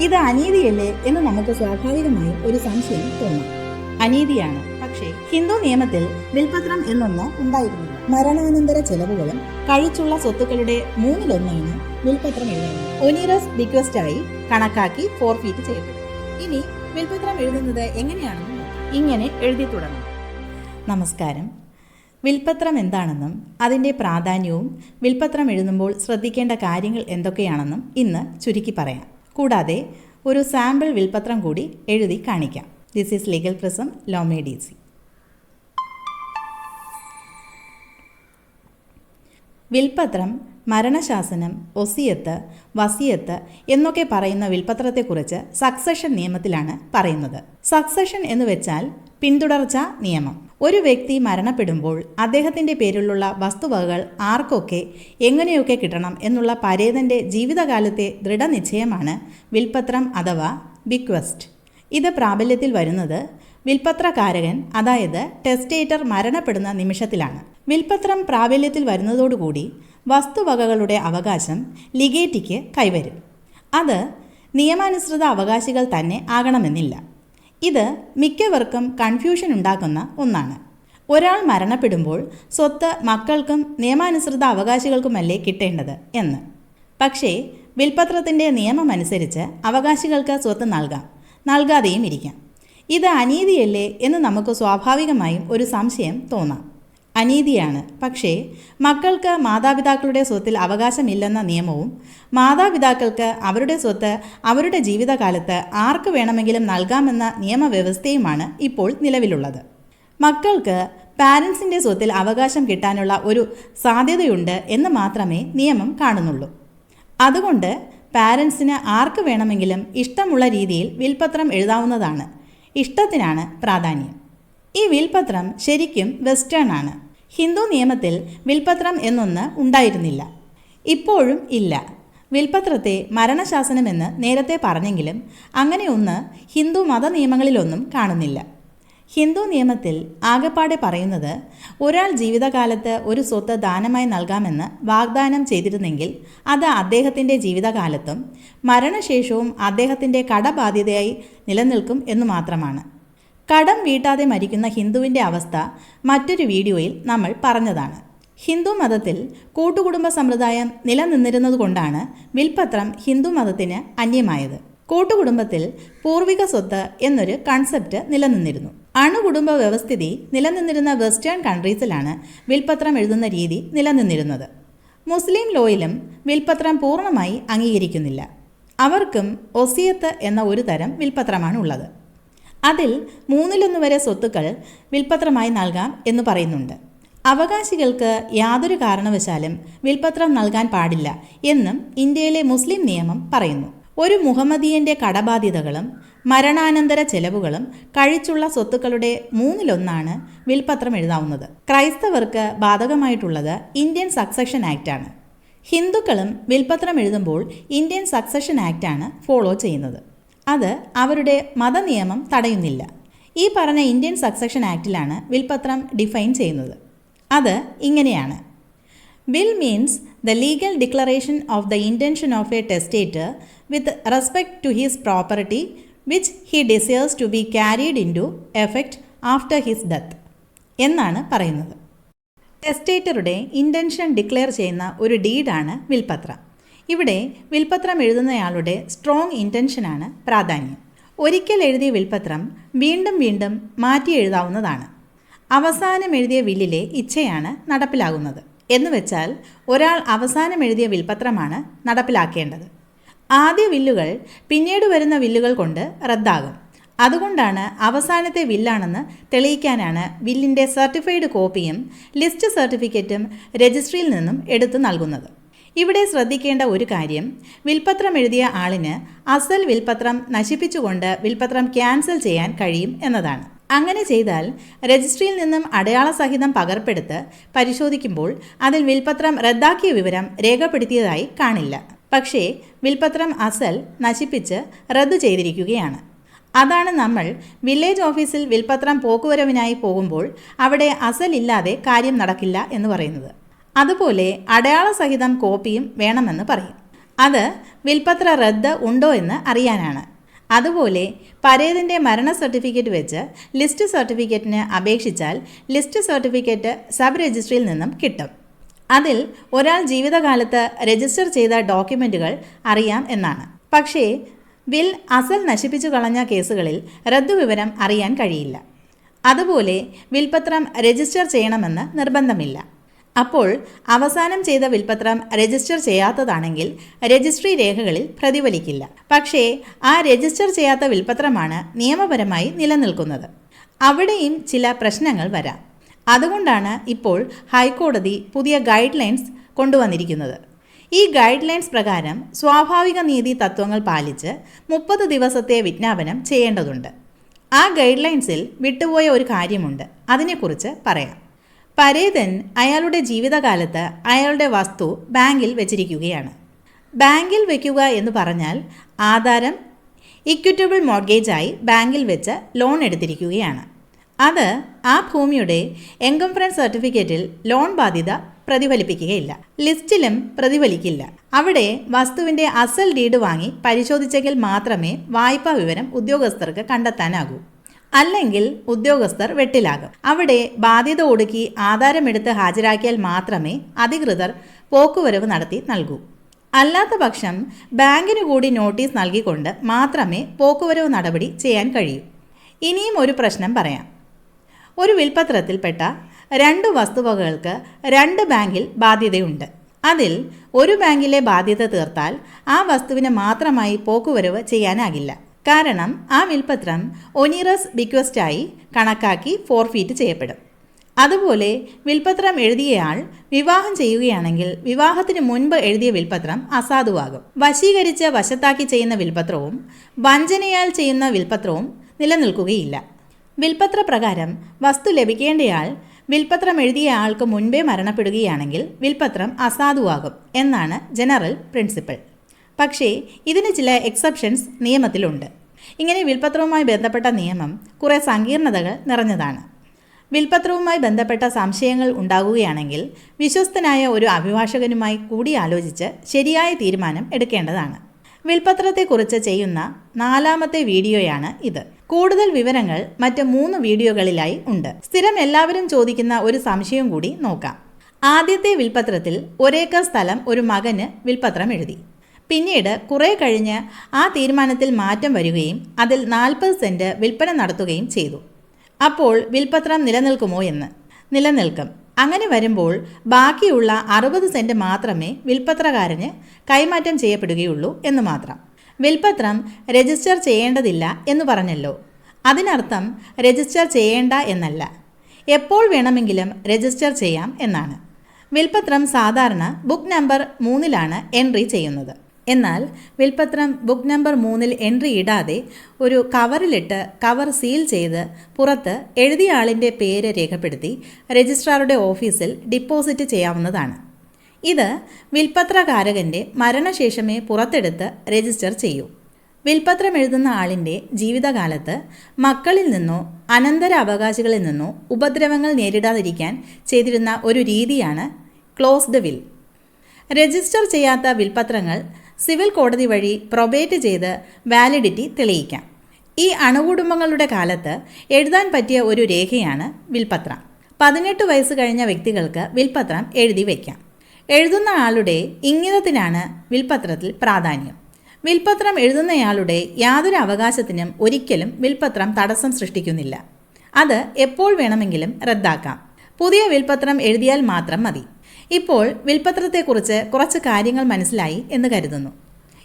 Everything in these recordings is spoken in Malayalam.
ഇത് അനീതിയല്ലേ എന്ന് നമുക്ക് സ്വാഭാവികമായി ഒരു സംശയം തോന്നും. അനീതിയാണ്. പക്ഷേ ഹിന്ദു നിയമത്തിൽ വിൽപത്രം എന്നൊന്ന് ഉണ്ടായിരുന്നില്ല മരണാനന്തര ചെലവുകളും കഴിച്ചുള്ള സ്വത്തുക്കളുടെ മൂന്നിലൊന്നാണ് വിൽപത്രം എഴുതുന്നത്. ഒനീറസ് ബിക്വസ്റ്റായി കണക്കാക്കി ഫോർഫീറ്റ് ചെയ്യപ്പെടും ഇനി വിൽപത്രം എഴുതുന്നത് എങ്ങനെയാണെന്ന് ഇങ്ങനെ എഴുതി തുടങ്ങും. നമസ്കാരം. വിൽപത്രം എന്താണെന്നും അതിന്റെ പ്രാധാന്യവും വിൽപത്രം എഴുതുമ്പോൾ ശ്രദ്ധിക്കേണ്ട കാര്യങ്ങൾ എന്തൊക്കെയാണെന്നും ഇന്ന് ചുരുക്കി പറയാം. കൂടാതെ ഒരു സാമ്പിൾ വിൽപ്പത്രം കൂടി എഴുതി കാണിക്കാം. ദിസ് ഈസ് ലീഗൽ പ്രസം ലോമേ ഡി സി വിൽപ്പത്രം മരണശാസനം ഒസിയത്ത് വസിയത്ത് എന്നൊക്കെ പറയുന്ന വിൽപ്പത്രത്തെക്കുറിച്ച് സക്സഷൻ നിയമത്തിലാണ് പറയുന്നത്. സക്സഷൻ എന്ന് വെച്ചാൽ പിന്തുടർച്ച നിയമം. ഒരു വ്യക്തി മരണപ്പെടുമ്പോൾ അദ്ദേഹത്തിന്റെ പേരിലുള്ള വസ്തുവകകൾ ആർക്കൊക്കെ എങ്ങനെയൊക്കെ കിട്ടണം എന്നുള്ള പരേതന്റെ ജീവിതകാലത്തെ ദൃഢനിശ്ചയമാണ് വിൽപത്രം അഥവാ ബിക്വസ്റ്റ്. ഇത് പ്രാബല്യത്തിൽ വരുന്നത് വിൽപത്രകാരകൻ അതായത് ടെസ്റ്റേറ്റർ മരണപ്പെടുന്ന നിമിഷത്തിലാണ്. വിൽപത്രം പ്രാബല്യത്തിൽ വരുന്നതോടുകൂടി വസ്തുവകകളുടെ അവകാശം ലിഗേറ്റിക്ക് കൈവരും. അത് നിയമാനുസൃത അവകാശികൾ തന്നെ ആകണമെന്നില്ല. ഇത് മിക്കവർക്കും കൺഫ്യൂഷൻ ഉണ്ടാക്കുന്ന ഒന്നാണ്. ഒരാൾ മരണപ്പെടുമ്പോൾ സ്വത്ത് മക്കൾക്കും നിയമാനുസൃത അവകാശികൾക്കുമല്ലേ കിട്ടേണ്ടത് എന്ന്. പക്ഷേ വിൽപത്രത്തിന്റെ നിയമമനുസരിച്ച് അവകാശികൾക്ക് സ്വത്ത് നൽകാം. നൽകാതെയും ഇരിക്കാം. ഇത് അനീതിയല്ലേ എന്ന് നമുക്ക് സ്വാഭാവികമായും ഒരു സംശയം തോന്നാം. അനീതിയാണ്. പക്ഷേ മക്കൾക്ക് മാതാപിതാക്കളുടെ സ്വത്തിൽ അവകാശമില്ലെന്ന നിയമവും മാതാപിതാക്കൾക്ക് അവരുടെ സ്വത്ത് അവരുടെ ജീവിതകാലത്ത് ആർക്ക് വേണമെങ്കിലും നൽകാമെന്ന നിയമവ്യവസ്ഥയുമാണ് ഇപ്പോൾ നിലവിലുള്ളത്. മക്കൾക്ക് പാരൻസിന്റെ സ്വത്തിൽ അവകാശം കിട്ടാനുള്ള ഒരു സാധ്യതയുണ്ട് എന്ന് മാത്രമേ നിയമം കാണുന്നുള്ളൂ. അതുകൊണ്ട് പാരൻസിന് ആർക്ക് വേണമെങ്കിലും ഇഷ്ടമുള്ള രീതിയിൽ വിൽപ്പത്രം എഴുതാവുന്നതാണ്. ഇഷ്ടത്തിനാണ് പ്രാധാന്യം. ഈ വിൽപത്രം ശരിക്കും വെസ്റ്റേൺ ആണ്. ഹിന്ദു നിയമത്തിൽ വിൽപത്രം എന്നൊന്ന് ഉണ്ടായിരുന്നില്ല. ഇപ്പോഴും ഇല്ല. വിൽപത്രത്തെ മരണശാസനമെന്ന് നേരത്തെ പറഞ്ഞെങ്കിലും അങ്ങനെയൊന്ന് ഹിന്ദു മത നിയമങ്ങളിലൊന്നും കാണുന്നില്ല. ഹിന്ദു നിയമത്തിൽ ആകെപ്പാടെ പറയുന്നത് ഒരാൾ ജീവിതകാലത്ത് ഒരു സ്വത്ത് ദാനമായി നൽകാമെന്ന് വാഗ്ദാനം ചെയ്തിരുന്നെങ്കിൽ അത് അദ്ദേഹത്തിന്റെ ജീവിതകാലത്തും മരണശേഷവും അദ്ദേഹത്തിന്റെ കടബാധ്യതയായി നിലനിൽക്കും എന്ന് മാത്രമാണ്. കടം വീട്ടാതെ മരിക്കുന്ന ഹിന്ദുവിന്റെ അവസ്ഥ മറ്റൊരു വീഡിയോയിൽ നമ്മൾ പറഞ്ഞതാണ്. ഹിന്ദു മതത്തിൽ കൂട്ടുകുടുംബ സമ്പ്രദായം നിലനിന്നിരുന്നതുകൊണ്ടാണ് വിൽപത്രം ഹിന്ദു മതത്തിന് അന്യമായത്. കൂട്ടുകുടുംബത്തിൽ പൂർവിക സ്വത്ത് എന്നൊരു കൺസെപ്റ്റ് നിലനിന്നിരുന്നു. അണുകുടുംബ വ്യവസ്ഥിതി നിലനിന്നിരുന്ന വെസ്റ്റേൺ കൺട്രീസിലാണ് വിൽപത്രം എഴുതുന്ന രീതി നിലനിന്നിരുന്നത്. മുസ്ലിം ലോയിലും വിൽപത്രം പൂർണമായി അംഗീകരിക്കുന്നില്ല. അവർക്കും ഒസിയത്ത് എന്ന ഒരു തരം വിൽപത്രമാണ് ഉള്ളത് അതിൽ മൂന്നിലൊന്ന് വരെ സ്വത്തുക്കൾ വിൽപ്പത്രമായി നൽകാം എന്ന് പറയുന്നുണ്ട്. അവകാശികൾക്ക് യാതൊരു കാരണവശാലും വിൽപ്പത്രം നൽകാൻ പാടില്ല എന്നും ഇന്ത്യയിലെ മുസ്ലിം നിയമം പറയുന്നു. ഒരു മുഹമ്മദീയന്റെ കടബാധ്യതകളും മരണാനന്തര ചെലവുകളും കഴിച്ചുള്ള സ്വത്തുക്കളുടെ മൂന്നിലൊന്നാണ് വിൽപ്പത്രം എഴുതാവുന്നത്. ക്രൈസ്തവർക്ക് ബാധകമായിട്ടുള്ളത് ഇന്ത്യൻ സക്സഷൻ ആക്റ്റാണ് ഹിന്ദുക്കളും വിൽപ്പത്രം എഴുതുമ്പോൾ ഇന്ത്യൻ സക്സഷൻ ആക്റ്റാണ് ഫോളോ ചെയ്യുന്നത്. അത് അവരുടെ മതനിയമം തടയുന്നില്ല. ഈ പറഞ്ഞ ഇന്ത്യൻ സക്സഷൻ ആക്റ്റിലാണ് വിൽപത്രം ഡിഫൈൻ ചെയ്യുന്നത്. അത് ഇങ്ങനെയാണ്. Will means the legal declaration of the intention of a testator with respect to his property which he desires to be carried into effect after his death എന്നാണ് പറയുന്നത്. ടെസ്റ്റേറ്ററുടെ ഇന്റൻഷൻ ഡിക്ലെയർ ചെയ്യുന്ന ഒരു ഡീഡാണ് വിൽപത്രം. ഇവിടെ വിൽപത്രം എഴുതുന്നയാളുടെ സ്ട്രോങ് ഇന്റൻഷനാണ് പ്രാധാന്യം. ഒരിക്കൽ എഴുതിയ വിൽപത്രം വീണ്ടും വീണ്ടും മാറ്റി എഴുതാവുന്നതാണ്. അവസാനം എഴുതിയ വില്ലിലെ ഇച്ഛയാണ് നടപ്പിലാകുന്നത്. എന്നുവെച്ചാൽ ഒരാൾ അവസാനം എഴുതിയ വിൽപത്രമാണ് നടപ്പിലാക്കേണ്ടത്. ആദ്യ വില്ലുകൾ പിന്നീട് വരുന്ന വില്ലുകൾ കൊണ്ട് റദ്ദാകും. അതുകൊണ്ടാണ് അവസാനത്തെ വില്ലാണെന്ന് തെളിയിക്കാനാണ് വില്ലിന്റെ സർട്ടിഫൈഡ് കോപ്പിയും ലിസ്റ്റ് സർട്ടിഫിക്കറ്റും രജിസ്ട്രിയിൽ നിന്നും എടുത്തു നൽകുന്നത്. ഇവിടെ ശ്രദ്ധിക്കേണ്ട ഒരു കാര്യം വിൽപത്രം എഴുതിയ ആളിന് അസൽ വിൽപത്രം നശിപ്പിച്ചുകൊണ്ട് വിൽപത്രം ക്യാൻസൽ ചെയ്യാൻ കഴിയും എന്നതാണ്. അങ്ങനെ ചെയ്താൽ രജിസ്ട്രിയിൽ നിന്നും അടയാള സഹിതം പകർപ്പെടുത്ത് പരിശോധിക്കുമ്പോൾ അതിൽ വിൽപത്രം റദ്ദാക്കിയ വിവരം രേഖപ്പെടുത്തിയതായി കാണില്ല. പക്ഷേ വിൽപത്രം അസൽ നശിപ്പിച്ച് റദ്ദു ചെയ്തിരിക്കുകയാണ്. അതാണ് നമ്മൾ വില്ലേജ് ഓഫീസിൽ വിൽപത്രം പോക്കുവരവിനായി പോകുമ്പോൾ അവിടെ അസലില്ലാതെ കാര്യം നടക്കില്ല എന്ന് പറയുന്നത്. അതുപോലെ അടയാള സഹിതം കോപ്പിയും വേണമെന്ന് പറയും. അത് വിൽപ്പത്ര റദ്ദ് ഉണ്ടോ എന്ന് അറിയാനാണ്. അതുപോലെ പരേതിന്റെ മരണ സർട്ടിഫിക്കറ്റ് വെച്ച് ലിസ്റ്റ് സർട്ടിഫിക്കറ്റിന് അപേക്ഷിച്ചാൽ ലിസ്റ്റ് സർട്ടിഫിക്കറ്റ് സബ് രജിസ്ട്രിയിൽ നിന്നും കിട്ടും. അതിൽ ഒരാൾ ജീവിതകാലത്ത് രജിസ്റ്റർ ചെയ്ത ഡോക്യുമെന്റുകൾ അറിയാം എന്നാണ്. പക്ഷേ വിൽ അസൽ നശിപ്പിച്ചു കളഞ്ഞ കേസുകളിൽ റദ്ദു വിവരം അറിയാൻ കഴിയില്ല. അതുപോലെ വിൽപത്രം രജിസ്റ്റർ ചെയ്യണമെന്ന് നിർബന്ധമില്ല. അപ്പോൾ അവസാനം ചെയ്ത വിൽപ്പത്രം രജിസ്റ്റർ ചെയ്യാത്തതാണെങ്കിൽ രജിസ്ട്രി രേഖകളിൽ പ്രതിഫലിക്കില്ല. പക്ഷേ ആ രജിസ്റ്റർ ചെയ്യാത്ത വിൽപ്പത്രമാണ് നിയമപരമായി നിലനിൽക്കുന്നത്. അവിടെയും ചില പ്രശ്നങ്ങൾ വരാം. അതുകൊണ്ടാണ് ഇപ്പോൾ ഹൈക്കോടതി പുതിയ ഗൈഡ് ലൈൻസ് കൊണ്ടുവന്നിരിക്കുന്നത്. ഈ ഗൈഡ് ലൈൻസ് പ്രകാരം സ്വാഭാവിക നീതി തത്വങ്ങൾ പാലിച്ച് മുപ്പത് ദിവസത്തെ വിജ്ഞാപനം ചെയ്യേണ്ടതുണ്ട്. ആ ഗൈഡ് ലൈൻസിൽ വിട്ടുപോയ ഒരു കാര്യമുണ്ട്. അതിനെക്കുറിച്ച് പറയാം. പരേതൻ അയാളുടെ ജീവിതകാലത്ത് അയാളുടെ വസ്തു ബാങ്കിൽ വെച്ചിരിക്കുകയാണ്. ബാങ്കിൽ വയ്ക്കുക എന്ന് പറഞ്ഞാൽ ആധാരം ഇക്വിറ്റബിൾ മോർഗേജായി ബാങ്കിൽ വെച്ച് ലോൺ എടുത്തിരിക്കുകയാണ്. അത് ആ ഭൂമിയുടെ എൻകംഫറൻസ് സർട്ടിഫിക്കറ്റിൽ ലോൺ ബാധ്യത പ്രതിഫലിപ്പിക്കുകയില്ല. ലിസ്റ്റിലും പ്രതിഫലിക്കില്ല. അവിടെ വസ്തുവിന്റെ അസൽ ഡീഡ് വാങ്ങി പരിശോധിച്ചെങ്കിൽ മാത്രമേ വായ്പാ വിവരം ഉദ്യോഗസ്ഥർക്ക് കണ്ടെത്താനാകൂ. അല്ലെങ്കിൽ ഉദ്യോഗസ്ഥർ വെട്ടിലാകും. അവിടെ ബാധ്യത ഒടുക്കി ആധാരമെടുത്ത് ഹാജരാക്കിയാൽ മാത്രമേ അധികൃതർ പോക്കുവരവ് നടത്തി നൽകൂ. അല്ലാത്ത പക്ഷം ബാങ്കിന് കൂടി നോട്ടീസ് നൽകിക്കൊണ്ട് മാത്രമേ പോക്കുവരവ് നടപടി ചെയ്യാൻ കഴിയൂ. ഇനിയും ഒരു പ്രശ്നം പറയാം. ഒരു വിൽപ്പത്രത്തിൽപ്പെട്ട രണ്ട് വസ്തുവകകൾക്ക് രണ്ട് ബാങ്കിൽ ബാധ്യതയുണ്ട്. അതിൽ ഒരു ബാങ്കിലെ ബാധ്യത തീർത്താൽ ആ വസ്തുവിന് മാത്രമായി പോക്കുവരവ് ചെയ്യാനാകില്ല. കാരണം ആ വിൽപ്പത്രം ഒനീറസ് ബിക്വസ്റ്റായി കണക്കാക്കി ഫോർഫീറ്റ് ചെയ്യപ്പെടും. അതുപോലെ വിൽപത്രം എഴുതിയയാൾ വിവാഹം ചെയ്യുകയാണെങ്കിൽ വിവാഹത്തിന് മുൻപ് എഴുതിയ വിൽപത്രം അസാധുവാകും. വശീകരിച്ച് വശത്താക്കി ചെയ്യുന്ന വിൽപത്രവും വഞ്ചനയാൽ ചെയ്യുന്ന വിൽപത്രവും നിലനിൽക്കുകയില്ല. വിൽപ്പത്ര പ്രകാരം വസ്തു ലഭിക്കേണ്ടയാൾ വിൽപത്രം എഴുതിയ ആൾക്ക് മുൻപേ മരണപ്പെടുകയാണെങ്കിൽ വിൽപത്രം അസാധുവാകും എന്നാണ് ജനറൽ പ്രിൻസിപ്പിൾ. പക്ഷേ ഇതിന് ചില എക്സെപ്ഷൻസ് നിയമത്തിലുണ്ട്. ഇങ്ങനെ വിൽപ്പത്രവുമായി ബന്ധപ്പെട്ട നിയമം കുറേ സങ്കീർണതകൾ നിറഞ്ഞതാണ്. വിൽപ്പത്രവുമായി ബന്ധപ്പെട്ട സംശയങ്ങൾ ഉണ്ടാകുകയാണെങ്കിൽ വിശ്വസ്തനായ ഒരു അഭിഭാഷകനുമായി കൂടിയാലോചിച്ച് ശരിയായ തീരുമാനം എടുക്കേണ്ടതാണ്. വിൽപ്പത്രത്തെക്കുറിച്ച് ചെയ്യുന്ന നാലാമത്തെ വീഡിയോയാണ് ഇത്. കൂടുതൽ വിവരങ്ങൾ മറ്റ് മൂന്ന് വീഡിയോകളിലായി ഉണ്ട്. സ്ഥിരം എല്ലാവരും ചോദിക്കുന്ന ഒരു സംശയം കൂടി നോക്കാം. ആദ്യത്തെ വിൽപ്പത്രത്തിൽ ഒരേക്കർ സ്ഥലം ഒരു മകന് വിൽപ്പത്രം എഴുതി. പിന്നീട് കുറേ കഴിഞ്ഞ് ആ തീരുമാനത്തിൽ മാറ്റം വരികയും അതിൽ നാൽപ്പത് സെന്റ് വിൽപ്പന നടത്തുകയും ചെയ്തു. അപ്പോൾ വിൽപ്പത്രം നിലനിൽക്കുമോ എന്ന്? നിലനിൽക്കും. അങ്ങനെ വരുമ്പോൾ ബാക്കിയുള്ള അറുപത് സെന്റ് മാത്രമേ വിൽപ്പത്രകാരന് കൈമാറ്റം ചെയ്യപ്പെടുകയുള്ളൂ എന്ന് മാത്രം. വിൽപ്പത്രം രജിസ്റ്റർ ചെയ്യേണ്ടതില്ല എന്ന് പറഞ്ഞല്ലോ. അതിനർത്ഥം രജിസ്റ്റർ ചെയ്യേണ്ട എന്നല്ല. എപ്പോൾ വേണമെങ്കിലും രജിസ്റ്റർ ചെയ്യാം എന്നാണ്. വിൽപ്പത്രം സാധാരണ ബുക്ക് നമ്പർ മൂന്നിലാണ് എൻട്രി ചെയ്യുന്നത്. എന്നാൽ വിൽപ്പത്രം ബുക്ക് നമ്പർ മൂന്നിൽ എൻട്രി ഇടാതെ ഒരു കവറിലിട്ട് കവർ സീൽ ചെയ്ത് പുറത്ത് എഴുതിയ ആളിന്റെ പേര് രേഖപ്പെടുത്തി രജിസ്ട്രാറുടെ ഓഫീസിൽ ഡിപ്പോസിറ്റ് ചെയ്യാവുന്നതാണ്. ഇത് വിൽപ്പത്രകാരകന്റെ മരണശേഷമേ പുറത്തെടുത്ത് രജിസ്റ്റർ ചെയ്യൂ. വിൽപ്പത്രം എഴുതുന്ന ആളിന്റെ ജീവിതകാലത്ത് മക്കളിൽ നിന്നോ അനന്തര അവകാശികളിൽ നിന്നോ ഉപദ്രവങ്ങൾ നേരിടാതിരിക്കാൻ ചെയ്തിരുന്ന ഒരു രീതിയാണ് ക്ലോസ്ഡ് വിൽ. രജിസ്റ്റർ ചെയ്യാത്ത വിൽപ്പത്രങ്ങൾ സിവിൽ കോടതി വഴി പ്രൊബേറ്റ് ചെയ്ത് വാലിഡിറ്റി തെളിയിക്കാം. ഈ അണുകുടുംബങ്ങളുടെ കാലത്ത് എഴുതാൻ പറ്റിയ ഒരു രേഖയാണ് വിൽപത്രം. പതിനെട്ട് വയസ്സ് കഴിഞ്ഞ വ്യക്തികൾക്ക് വിൽപത്രം എഴുതി വയ്ക്കാം എഴുതുന്ന ആളുടെ ഇംഗിതത്തിനാണ് വിൽപത്രത്തിൽ പ്രാധാന്യം. വിൽപത്രം എഴുതുന്നയാളുടെ യാതൊരു അവകാശത്തിനും ഒരിക്കലും വിൽപത്രം തടസ്സം സൃഷ്ടിക്കുന്നില്ല. അത് എപ്പോൾ വേണമെങ്കിലും റദ്ദാക്കാം. പുതിയ വിൽപത്രം എഴുതിയാൽ മാത്രം മതി. ഇപ്പോൾ വിൽപ്പത്രത്തെക്കുറിച്ച് കുറച്ച് കാര്യങ്ങൾ മനസ്സിലായി എന്ന് കരുതുന്നു.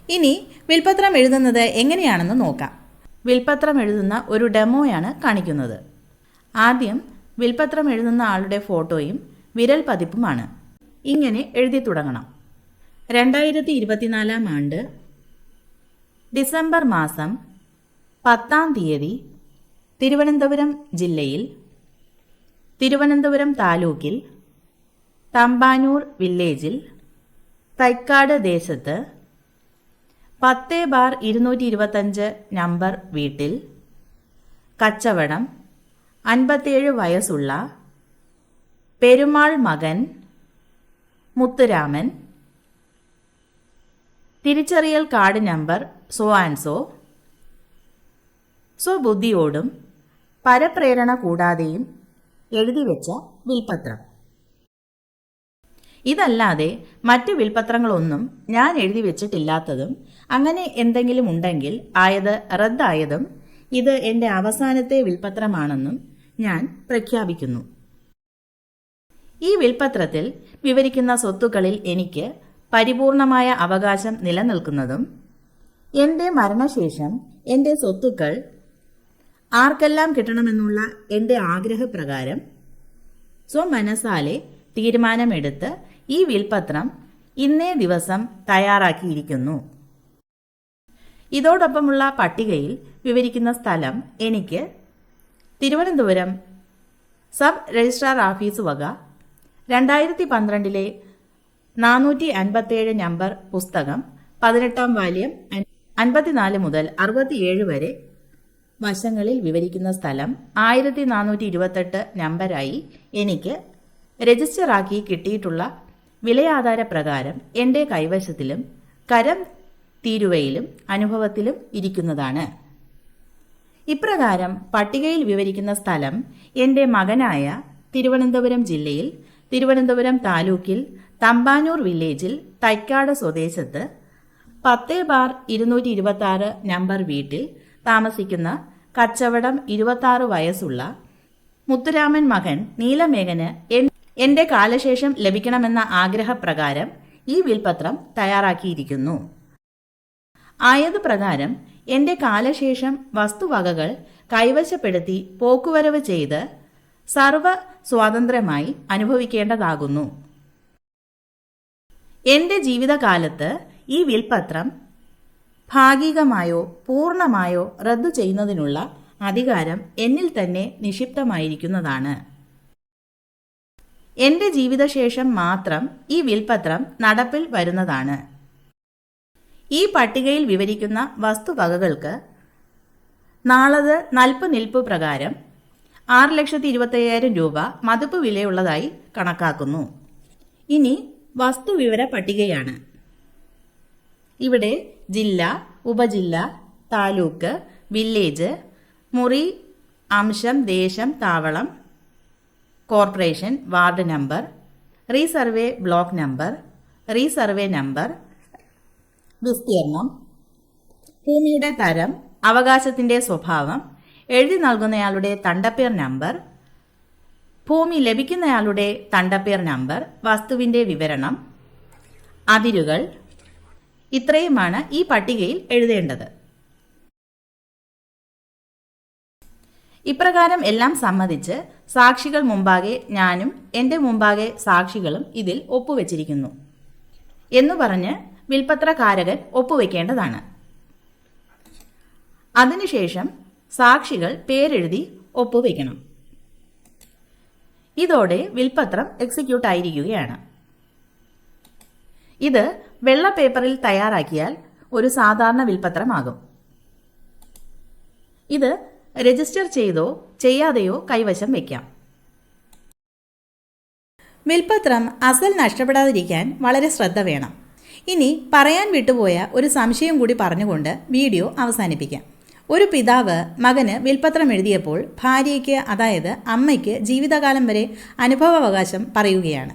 ഇനി വിൽപ്പത്രം എഴുതുന്നത് എങ്ങനെയാണെന്ന് നോക്കാം. വിൽപ്പത്രം എഴുതുന്ന ഒരു ഡെമോയാണ് കാണിക്കുന്നത്. ആദ്യം വിൽപ്പത്രം എഴുതുന്ന ആളുടെ ഫോട്ടോയും വിരൽ പതിപ്പുമാണ്. ഇങ്ങനെ എഴുതി തുടങ്ങണം. രണ്ടായിരത്തി ഇരുപത്തിനാലാം ആണ്ട് ഡിസംബർ മാസം പത്താം തീയതി തിരുവനന്തപുരം ജില്ലയിൽ തിരുവനന്തപുരം താലൂക്കിൽ തമ്പാനൂർ വില്ലേജിൽ തൈക്കാട് ദേശത്ത് പത്ത് ബാർ ഇരുന്നൂറ്റി ഇരുപത്തഞ്ച് നമ്പർ വീട്ടിൽ കച്ചവടം അൻപത്തേഴ് വയസ്സുള്ള പെരുമാൾ മകൻ മുത്തുരാമൻ തിരിച്ചറിയൽ card number so and so സ്വബുദ്ധിയോടും പരപ്രേരണ കൂടാതെയും എഴുതി വെച്ച വിൽപത്രം. ഇതല്ലാതെ മറ്റ് വിൽപത്രങ്ങളൊന്നും ഞാൻ എഴുതി വെച്ചിട്ടില്ലാത്തതും അങ്ങനെ എന്തെങ്കിലും ഉണ്ടെങ്കിൽ ആയത് റദ്ദായതും ഇത് എന്റെ അവസാനത്തെ വിൽപത്രമാണെന്നും ഞാൻ പ്രഖ്യാപിക്കുന്നു. ഈ വിൽപത്രത്തിൽ വിവരിക്കുന്ന സ്വത്തുക്കളിൽ എനിക്ക് പരിപൂർണമായ അവകാശം നിലനിൽക്കുന്നതും എന്റെ മരണശേഷം എന്റെ സ്വത്തുക്കൾ ആർക്കെല്ലാം കിട്ടണമെന്നുള്ള എന്റെ ആഗ്രഹപ്രകാരം സ്വമനസാലെ തീരുമാനമെടുത്ത് ഈ വിൽപത്രം ഇന്നേ ദിവസം തയ്യാറാക്കിയിരിക്കുന്നു. ഇതോടൊപ്പമുള്ള പട്ടികയിൽ വിവരിക്കുന്ന സ്ഥലം എനിക്ക് തിരുവനന്തപുരം സബ് രജിസ്ട്രാർ ഓഫീസ് വക രണ്ടായിരത്തി പന്ത്രണ്ടിലെ നാനൂറ്റി അൻപത്തേഴ് നമ്പർ പുസ്തകം പതിനെട്ടാം വാല്യം അൻപത്തിനാല് മുതൽ അറുപത്തിയേഴ് വരെ വശങ്ങളിൽ വിവരിക്കുന്ന സ്ഥലം ആയിരത്തി നാനൂറ്റി ഇരുപത്തെട്ട് നമ്പരായി എനിക്ക് രജിസ്റ്ററാക്കി കിട്ടിയിട്ടുള്ള വിലയാധാര പ്രകാരം എന്റെ കൈവശത്തിലും കരം തീരുവയിലും അനുഭവത്തിലും ഇരിക്കുന്നതാണ്. ഇപ്രകാരം പട്ടികയിൽ വിവരിക്കുന്ന സ്ഥലം എന്റെ മകനായ തിരുവനന്തപുരം ജില്ലയിൽ തിരുവനന്തപുരം താലൂക്കിൽ തമ്പാനൂർ വില്ലേജിൽ തൈക്കാട് സ്വദേശത്ത് പത്ത് ബാർ ഇരുന്നൂറ്റി ഇരുപത്തി നമ്പർ വീട്ടിൽ താമസിക്കുന്ന കച്ചവടം ഇരുപത്തി വയസ്സുള്ള മുത്തുരാമൻ മകൻ നീലമേഘന് എന്റെ കാലശേഷം ലഭിക്കണമെന്ന ആഗ്രഹപ്രകാരം ഈ വിൽപത്രം തയ്യാറാക്കിയിരിക്കുന്നു. ആയതുപ്രകാരം എന്റെ കാലശേഷം വസ്തുവകകൾ കൈവശപ്പെടുത്തി പോക്കുവരവ് ചെയ്ത് സർവ സ്വാതന്ത്ര്യമായി അനുഭവിക്കേണ്ടതാകുന്നു. എന്റെ ജീവിതകാലത്ത് ഈ വിൽപത്രം ഭാഗികമായോ പൂർണമായോ റദ്ദു ചെയ്യുന്നതിനുള്ള അധികാരം എന്നിൽ തന്നെ നിക്ഷിപ്തമായിരിക്കുന്നതാണ്. എന്റെ ജീവിതശേഷം മാത്രം ഈ വിൽപത്രം നടപ്പിൽ വരുന്നതാണ്. ഈ പട്ടികയിൽ വിവരിക്കുന്ന വസ്തുവകകൾക്ക് നാളത് നൽപ്പ് നിൽപ്പ് പ്രകാരം ആറ് ലക്ഷത്തി ഇരുപത്തയ്യായിരം രൂപ മതിപ്പ് വിലയുള്ളതായി കണക്കാക്കുന്നു. ഇനി വസ്തുവിവര പട്ടികയാണ്. ഇവിടെ ജില്ല ഉപജില്ല താലൂക്ക് വില്ലേജ് മുറി അംശം ദേശം താവളം corporation ward number resurvey block number resurvey number വിസ്തീർണം ഭൂമിയുടെ തരം അവകാശത്തിന്റെ സ്വഭാവം എഴുതി നൽകുന്നയാളുടെ തണ്ടപ്പേർ നമ്പർ ഭൂമി ലഭിക്കുന്നയാളുടെ തണ്ടപ്പേർ നമ്പർ വസ്തുവിന്റെ വിവരണം അതിരുകൾ. ഇത്രയുമാണ് ഈ പട്ടികയിൽ എഴുതേണ്ടത്. ഇപ്രകാരം എല്ലാം സമ്മതിച്ച് സാക്ഷികൾ മുമ്പാകെ ഞാനും എന്റെ മുമ്പാകെ സാക്ഷികളും ഇതിൽ ഒപ്പുവെച്ചിരിക്കുന്നു എന്നു പറഞ്ഞ് വിൽപത്രകാരകൻ ഒപ്പുവെക്കേണ്ടതാണ്. അതിനുശേഷം സാക്ഷികൾ പേരെഴുതി ഒപ്പുവെക്കണം. ഇതോടെ വിൽപത്രം എക്സിക്യൂട്ട് ആയിരിക്കുകയാണ്. ഇത് വെള്ള പേപ്പറിൽ തയ്യാറാക്കിയാൽ ഒരു സാധാരണ വിൽപത്രമാകും. ഇത് രജിസ്റ്റർ ചെയ്തോ ചെയ്യാതെയോ കൈവശം വയ്ക്കാം വിൽപത്രം അസൽ നഷ്ടപ്പെടാതിരിക്കാൻ വളരെ ശ്രദ്ധ വേണം. ഇനി പറയാൻ വിട്ടുപോയ ഒരു സംശയം കൂടി പറഞ്ഞുകൊണ്ട് വീഡിയോ അവസാനിപ്പിക്കാം. ഒരു പിതാവ് മകന് വിൽപത്രം എഴുതിയപ്പോൾ ഭാര്യയ്ക്ക് അതായത് അമ്മയ്ക്ക് ജീവിതകാലം വരെ അനുഭവാവകാശം പറയുകയാണ്.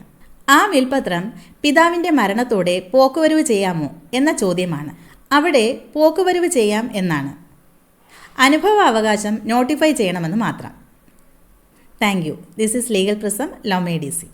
ആ വിൽപത്രം പിതാവിന്റെ മരണത്തോടെ പോക്കുവരവ് ചെയ്യാമോ എന്ന ചോദ്യമാണ്. അവിടെ പോക്കുവരവ് ചെയ്യാം എന്നാണ്. അനുഭവാവകാശം നോട്ടിഫൈ ചെയ്യണമെന്ന് മാത്രം. Thank you this is legal prism ലൊമേഡിസി